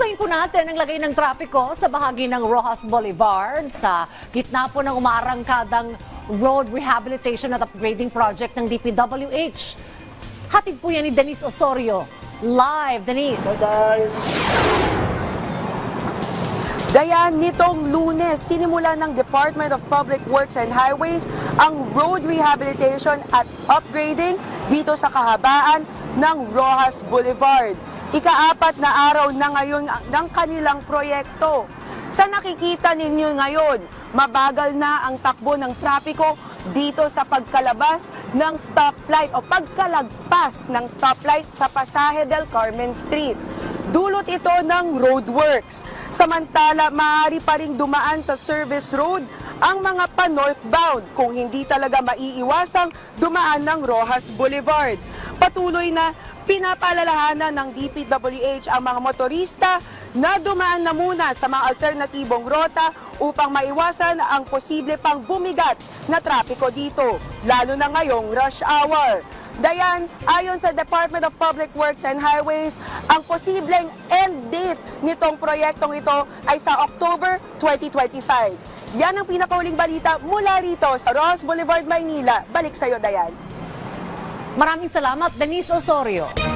Kumustahin po natin ang lagay ng trapiko sa bahagi ng Rojas Boulevard sa gitna po ng umarangkadang road rehabilitation at upgrading project ng DPWH. Hatid po yan ni Denise Osorio. Live, Denise. Dayan, nitong lunes, sinimula ng Department of Public Works and Highways ang road rehabilitation at upgrading dito sa kahabaan ng Rojas Boulevard. Ikaapat na araw na ngayon ng kanilang proyekto. Sa nakikita ninyo ngayon, mabagal na ang takbo ng trapiko dito sa pagkalabas ng stoplight o pagkalagpas ng stoplight sa Pasaje del Carmen Street. Dulot ito ng roadworks. Samantala, maaari pa ring dumaan sa service road ang mga pa-northbound kung hindi talaga maiiwasang dumaan ng Rojas Boulevard. Patuloy na pinapaalalahanan ng DPWH ang mga motorista na dumaan na muna sa mga alternatibong rota upang maiwasan ang posible pang bumigat na trapiko dito, lalo na ngayong rush hour. Dayan, ayon sa Department of Public Works and Highways, ang posibleng end date nitong proyektong ito ay sa October 2025. Yan ang pinakauling balita mula rito sa Ross Boulevard, Maynila. Balik sa'yo, Dayan. Maraming salamat, Denise Osorio.